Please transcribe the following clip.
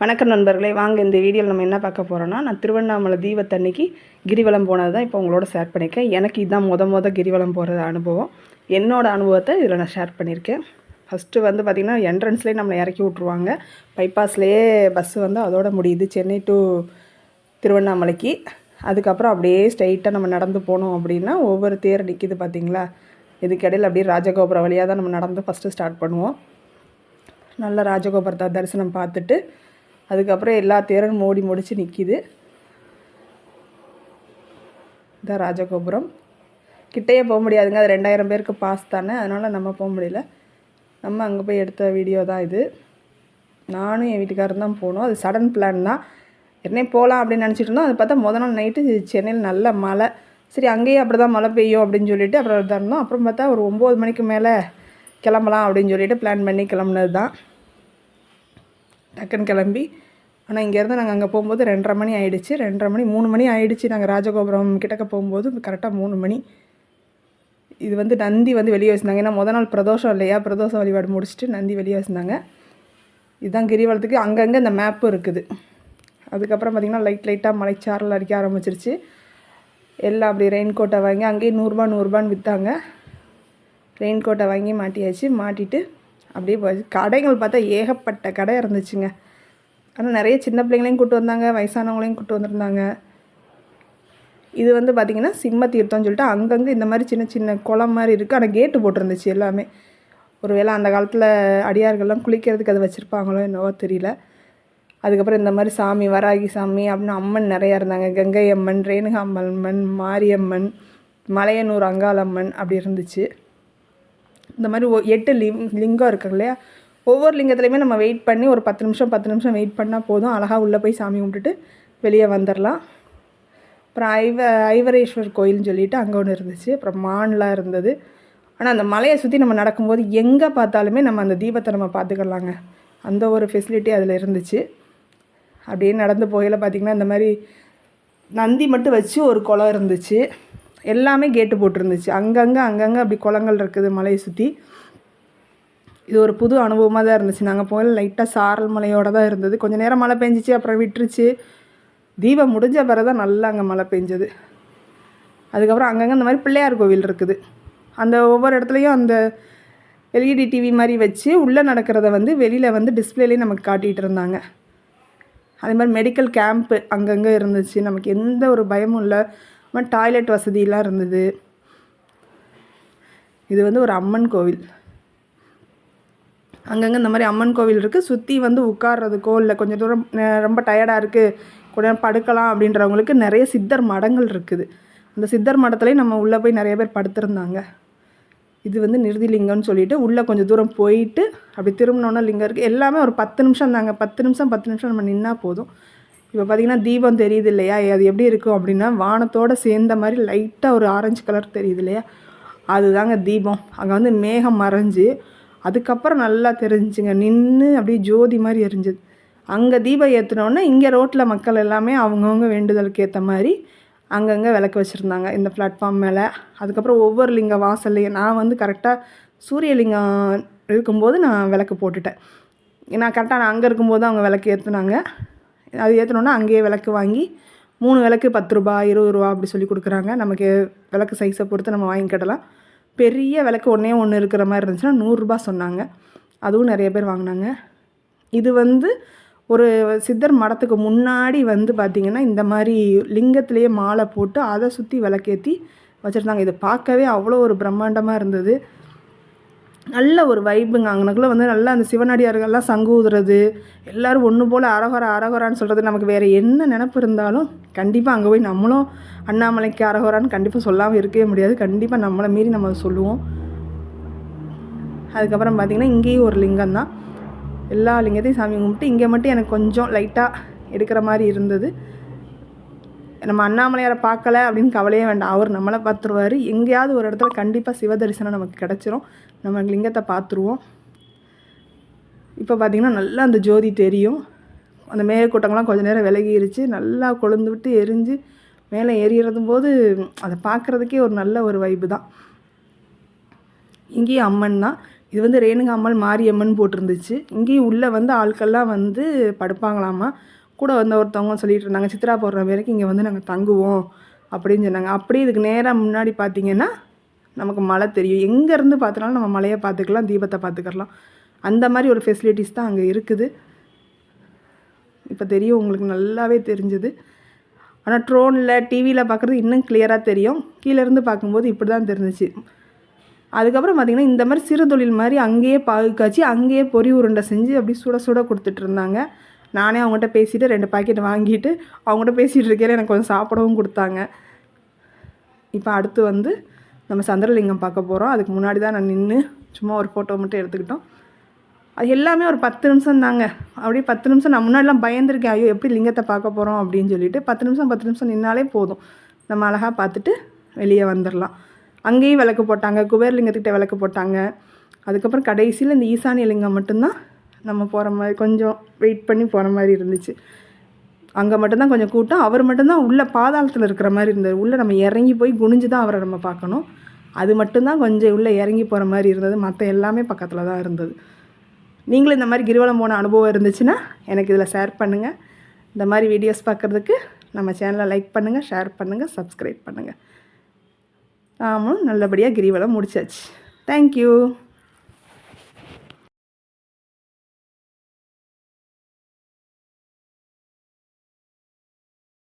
வணக்கம் நண்பர்களே வாங்க இந்த வீடியோவில் நம்ம என்ன பார்க்க போகிறோன்னா நான் திருவண்ணாமலை தீபத்தன்னைக்கு கிரிவலம் போனது தான் இப்போ உங்களோட ஷேர் பண்ணியிருக்கேன் எனக்கு இதுதான் முத முத கிரிவலம் போகிறது அனுபவம். என்னோடய அனுபவத்தை இதில் நான் ஷேர் பண்ணியிருக்கேன் ஃபஸ்ட்டு வந்து பார்த்திங்கன்னா என்ட்ரன்ஸ்லேயே நம்மளை இறக்கி விட்ருவாங்க பைபாஸ்லேயே பஸ்ஸு வந்து அதோட முடியுது. சென்னை டு திருவண்ணாமலைக்கு. அதுக்கப்புறம் அப்படியே ஸ்ட்ரைட்டாக நம்ம நடந்து போனோம் அப்படின்னா ஒவ்வொரு தேர் நிற்கிது பார்த்திங்களா இதுக்கிடையில் அப்படியே ராஜகோபுரம் வழியாக தான் நம்ம நடந்து ஃபஸ்ட்டு ஸ்டார்ட் பண்ணுவோம். நல்ல ராஜகோபுரத்தை தரிசனம் பார்த்துட்டு அதுக்கப்புறம் எல்லா தேரும் மூடி முடிச்சு நிற்கிது இதான் ராஜகோபுரம். கிட்டேயே போக முடியாதுங்க. அது ரெண்டாயிரம் பேருக்கு பாஸ் தானே. அதனால் நம்ம போக முடியல. நம்ம அங்கே போய் எடுத்த வீடியோ தான் இது. நானும் என் வீட்டுக்காரரும் தான் போனோம். அது சடன் பிளான் தான். என்ன போகலாம் அப்படின்னு நினச்சிட்டு இருந்தோம். அது பார்த்தா முத நாள் நைட்டு சென்னையில் நல்ல மழை. சரி அங்கேயே அப்படி தான் மழை பெய்யும் அப்படின்னு சொல்லிட்டு அப்புறம் தான் இருந்தோம். அப்புறம் பார்த்தா ஒரு ஒம்பது மணிக்கு மேலே கிளம்பலாம் அப்படின்னு சொல்லிட்டு பிளான் பண்ணி கிளம்புனது தான் டக்குன்னு கிளம்பி ஆனால் இங்கேருந்து நாங்கள் அங்கே போகும்போது ரெண்டரை மணி ஆகிடுச்சு ரெண்டரை மணி மூணு மணி ஆகிடுச்சு நாங்கள் ராஜகோபுரம் கிட்டக்க போகும்போது. கரெக்டாக மூணு மணி. இது வந்து நந்தி வந்து வெளியே வச்சுருந்தாங்க. ஏன்னா முத நாள் பிரதோஷம் இல்லையா? பிரதோஷ வழிபாடு முடிச்சுட்டு நந்தி வெளியே வச்சுருந்தாங்க. இதுதான் கிரிவலத்துக்கு அங்கங்கே இந்த மேப்பு இருக்குது. அதுக்கப்புறம் பார்த்திங்கன்னா லைட் லைட்டாக மலைச்சாரல் அடிக்க ஆரம்பிச்சிருச்சு. எல்லாம் அப்படி ரெயின் கோட்டை வாங்கி அங்கேயே நூறுரூபா நூறுரூபான்னு விற்றாங்க ரெயின் கோட்டை வாங்கி மாட்டியாச்சு. மாட்டிட்டு அப்படியே போச்சு. கடைகள் பார்த்தா ஏகப்பட்ட கடை இருந்துச்சுங்க. ஆனால் நிறைய சின்ன பிள்ளைங்களையும் கூட்டு வந்தாங்க வயசானவங்களையும் கூட்டு வந்திருந்தாங்க. இது வந்து பார்த்திங்கன்னா சிம்ம தீர்த்தம்னு சொல்லிட்டு அங்கங்கே இந்த மாதிரி சின்ன சின்ன குளம் மாதிரி இருக்குது ஆனால் கேட்டு போட்டிருந்துச்சு எல்லாமே. ஒருவேளை அந்த காலத்தில் அடியார்கள்லாம் குளிக்கிறதுக்கு அது வச்சுருப்பாங்களோ என்னவோ தெரியல. அதுக்கப்புறம் இந்த மாதிரி சாமி வராகி சாமி அப்படின்னு அம்மன் நிறையா இருந்தாங்க. கங்கை அம்மன் ரேணுகாம்பம்மன் மாரியம்மன் மலையனூர் அங்காளம்மன் அப்படி இருந்துச்சு. இந்த மாதிரி ஒ எட்டு லிங் லிங்கம் இருக்கு இல்லையா? ஒவ்வொரு லிங்கத்துலேயுமே நம்ம வெயிட் பண்ணி ஒரு பத்து நிமிஷம் பத்து நிமிஷம் வெயிட் பண்ணால் போதும். அழகாக உள்ளே போய் சாமி கும்பிட்டுட்டு வெளியே வந்துடலாம் அப்புறம் ஐவ ஐவரேஸ்வர் கோயில்னு சொல்லிட்டு அங்கே ஒன்று இருந்துச்சு. அப்புறம் மான்லாம் இருந்தது. ஆனால் அந்த மலையை சுற்றி நம்ம நடக்கும்போது எங்கே பார்த்தாலுமே நம்ம அந்த தீபத்தை நம்ம பார்த்துக்கலாங்க. அந்த ஒரு ஃபெசிலிட்டி அதில் இருந்துச்சு. அப்படியே நடந்து போகையில் பார்த்திங்கன்னா இந்த மாதிரி நந்தி மட்டும் வச்சு ஒரு குளம் இருந்துச்சு. எல்லாமே கேட்டு போட்டிருந்துச்சு. அங்கங்கே அங்கங்கே அப்படி குளங்கள் இருக்குது மலையை சுற்றி இது ஒரு புது அனுபவமாக தான் இருந்துச்சு. நாங்கள் போய் லைட்டாக சாரல் மலையோடு தான் இருந்தது. கொஞ்சம் நேரம் மழை பெஞ்சிச்சு அப்புறம் விட்டுருச்சு. தீபம் முடிஞ்ச பிறகு தான் நல்லா அங்கே மழை பெஞ்சது. அதுக்கப்புறம் அங்கங்கே இந்த மாதிரி பிள்ளையார் கோவில் இருக்குது. அந்த ஒவ்வொரு இடத்துலையும் அந்த எல்இடி டிவி மாதிரி வச்சு உள்ளே நடக்கிறத வந்து வெளியில் வந்து டிஸ்பிளேலேயும் நமக்கு காட்டிகிட்டு இருந்தாங்க. அதே மாதிரி மெடிக்கல் கேம்ப்பு அங்கங்கே இருந்துச்சு. நமக்கு எந்த ஒரு பயமும் இல்லை. டாய்லெட் வசதியெலாம் இருந்தது. இது வந்து ஒரு அம்மன் கோவில். அங்கங்கே இந்த மாதிரி அம்மன் கோவில் இருக்குது சுற்றி வந்து உட்கார்றதுக்கோ இல்லை கொஞ்சம் தூரம் ரொம்ப டயர்டாக இருக்குது கொஞ்ச நேரம் படுக்கலாம் அப்படின்றவங்களுக்கு நிறைய சித்தர் மடங்கள் இருக்குது. அந்த சித்தர் மடத்துலேயும் நம்ம உள்ளே போய் நிறைய பேர் படுத்திருந்தாங்க. இது வந்து நிறுதிலிங்கம்னு சொல்லிட்டு உள்ளே கொஞ்சம் தூரம் போயிட்டு அப்படி திரும்பினோன்னா லிங்கம் இருக்குது எல்லாமே ஒரு பத்து நிமிஷம் தாங்க. பத்து நிமிஷம் பத்து நிமிஷம் நம்ம நின்னா போதும். இப்போ பார்த்திங்கன்னா தீபம் தெரியுது இல்லையா? அது எப்படி இருக்கும் அப்படின்னா வானத்தோடு சேர்ந்த மாதிரி லைட்டாக ஒரு ஆரஞ்சு கலர் தெரியுது இல்லையா? அதுதாங்க தீபம். அங்கே வந்து மேகம் மறைஞ்சு அதுக்கப்புறம் நல்லா தெரிஞ்சுங்க. நின்று அப்படியே ஜோதி மாதிரி எரிஞ்சுது. அங்கே தீபம் ஏற்றினோடனே இங்கே ரோட்டில் மக்கள் எல்லாமே அவங்கவுங்க வேண்டுதலுக்கு ஏற்ற மாதிரி அங்கங்கே விளக்கு வச்சுருந்தாங்க. இந்த பிளாட்ஃபார்ம் மேலே. அதுக்கப்புறம் ஒவ்வொரு லிங்க வாசல்லையும் நான் வந்து கரெக்டாக சூரியலிங்கம் இருக்கும்போது நான் விளக்கு போட்டுட்டேன். நான் கரெக்டாக நான் அங்கே இருக்கும்போது அவங்க விளக்கு ஏற்றுனாங்க அது ஏற்றினோன்னா அங்கேயே விளக்கு வாங்கி மூணு விளக்கு பத்து ரூபா இருபது ரூபா அப்படி சொல்லி கொடுக்குறாங்க. நமக்கு விளக்கு சைஸை பொறுத்து நம்ம வாங்கிக்கிடலாம் பெரிய விளக்கு ஒன்றே ஒன்று இருக்கிற மாதிரி இருந்துச்சுன்னா நூறுரூபா சொன்னாங்க. அதுவும் நிறைய பேர் வாங்கினாங்க. இது வந்து ஒரு சித்தர் மடத்துக்கு முன்னாடி வந்து பார்த்திங்கன்னா இந்த மாதிரி லிங்கத்திலேயே மாலை போட்டு அதை சுற்றி விளக்கேற்றி வச்சுருந்தாங்க. இதை பார்க்கவே அவ்வளோ ஒரு பிரம்மாண்டமாக இருந்தது. நல்ல ஒரு வைப்புங்க. அங்கனக்குள்ளே வந்து நல்லா அந்த சிவனடியார்கள்லாம் சங்கு ஊதுறது எல்லோரும் ஒன்று போல் அரகர அரகரான்னு சொல்கிறது நமக்கு வேறு என்ன நினப்பு இருந்தாலும் கண்டிப்பாக அங்கே போய் நம்மளும் அண்ணாமலைக்கு அரகோரான்னு கண்டிப்பாக சொல்லாமல் இருக்கவே முடியாது. கண்டிப்பாக நம்மளை மீறி நம்ம சொல்லுவோம். அதுக்கப்புறம் பார்த்திங்கன்னா இங்கேயும் ஒரு லிங்கம் தான். எல்லா லிங்கத்தையும் சாமி கும்பிட்டு இங்கே மட்டும் எனக்கு கொஞ்சம் லைட்டாக எடுக்கிற மாதிரி இருந்தது. நம்ம அண்ணாமலையாரை பார்க்கல அப்படின்னு கவலையே வேண்டாம். அவர் நம்மளை பார்த்துருவார். எங்கேயாவது ஒரு இடத்துல கண்டிப்பாக சிவ தரிசனம் நமக்கு கிடச்சிரும். நம்ம லிங்கத்தை பார்த்துருவோம். இப்போ பார்த்திங்கன்னா நல்லா அந்த ஜோதி தெரியும். அந்த மேகக்கூட்டங்கள்லாம் கொஞ்சம் நேரம் விலகிருச்சு. நல்லா கொழுந்து விட்டு எரிஞ்சு மேலே ஏறிறதும் போது அதை பார்க்குறதுக்கே ஒரு நல்ல ஒரு வைப்பு தான். இங்கேயும் அம்மன் தான். இது வந்து ரேணுகாமல் மாரியம்மன் போட்டிருந்துச்சு. இங்கேயும் உள்ளே வந்து ஆட்கள்லாம் வந்து படுப்பாங்களாமா? கூட வந்த ஒருத்தவங்க சொல்லிட்டு இருந்தாங்க சித்ரா போடுற வரைக்கும் இங்கே வந்து நாங்கள் தங்குவோம் அப்படின்னு சொன்னாங்க. அப்படியே இதுக்கு நேராக முன்னாடி பார்த்தீங்கன்னா நமக்கு மலை தெரியும். எங்கேருந்து பார்த்தாலும் நம்ம மலையை பார்த்துக்கலாம் தீபத்தை பார்த்துக்கலாம். அந்த மாதிரி ஒரு ஃபெசிலிட்டிஸ் தான் அங்கே இருக்குது. இப்போ தெரியும் உங்களுக்கு நல்லாவே தெரிஞ்சுது. ஆனால் ட்ரோனில் டிவியில் பார்க்குறது இன்னும் கிளியராக தெரியும். கீழேருந்து பார்க்கும்போது இப்படி தான் தெரிஞ்சிச்சு. அதுக்கப்புறம் பார்த்திங்கன்னா இந்த மாதிரி சிறு தொழில் மாதிரி அங்கேயே பாகு காய்ச்சி அங்கேயே பொரி உருண்டை செஞ்சு அப்படி சுட சுட கொடுத்துட்டு இருந்தாங்க. நானே அவங்ககிட்ட பேசிவிட்டு ரெண்டு பாக்கெட் வாங்கிட்டு அவங்ககிட்ட பேசிகிட்டு இருக்கையில எனக்கு கொஞ்சம் சாப்பிடவும் கொடுத்தாங்க. இப்போ அடுத்து வந்து நம்ம சந்திரலிங்கம் பார்க்க போகிறோம் அதுக்கு முன்னாடி தான் நான் நின்று சும்மா ஒரு ஃபோட்டோ மட்டும் எடுத்துக்கிட்டோம். அது எல்லாமே ஒரு பத்து நிமிஷம் தாங்க அப்படியே பத்து நிமிஷம் நான் முன்னாடிலாம் பயந்துருக்கேன் ஐயோ எப்படி லிங்கத்தை பார்க்க போகிறோம் அப்படின்னு சொல்லிட்டு பத்து நிமிஷம் பத்து நிமிஷம் நின்னாலே போதும். நம்ம அழகாக பார்த்துட்டு வெளியே வந்துடலாம் அங்கேயும் விளக்கு போட்டாங்க குபேரலிங்கத்துக்கிட்ட விளக்கு போட்டாங்க. அதுக்கப்புறம் கடைசியில் இந்த ஈசானிய லிங்கம் மட்டும்தான் நம்ம போகிற மாதிரி கொஞ்சம் வெயிட் பண்ணி போகிற மாதிரி இருந்துச்சு. அங்கே மட்டும்தான் கொஞ்சம் கூட்டம். அவர் மட்டும்தான் உள்ளே பாதாளத்தில் இருக்கிற மாதிரி இருந்தது. உள்ளே நம்ம இறங்கி போய் குனிஞ்சு தான் அவரை நம்ம பார்க்கணும். அது மட்டும்தான் கொஞ்சம் உள்ளே இறங்கி போகிற மாதிரி இருந்தது. மற்ற எல்லாமே பக்கத்தில் தான் இருந்தது. நீங்களும் இந்த மாதிரி கிரிவலம் போன அனுபவம் இருந்துச்சுன்னா எனக்கு இதில் ஷேர் பண்ணுங்கள் இந்த மாதிரி வீடியோஸ் பார்க்குறதுக்கு நம்ம சேனலை லைக் பண்ணுங்கள் ஷேர் பண்ணுங்கள் சப்ஸ்கிரைப் பண்ணுங்கள் நாமளும் நல்லபடியாக கிரிவலம் முடிச்சாச்சு. தேங்க்யூ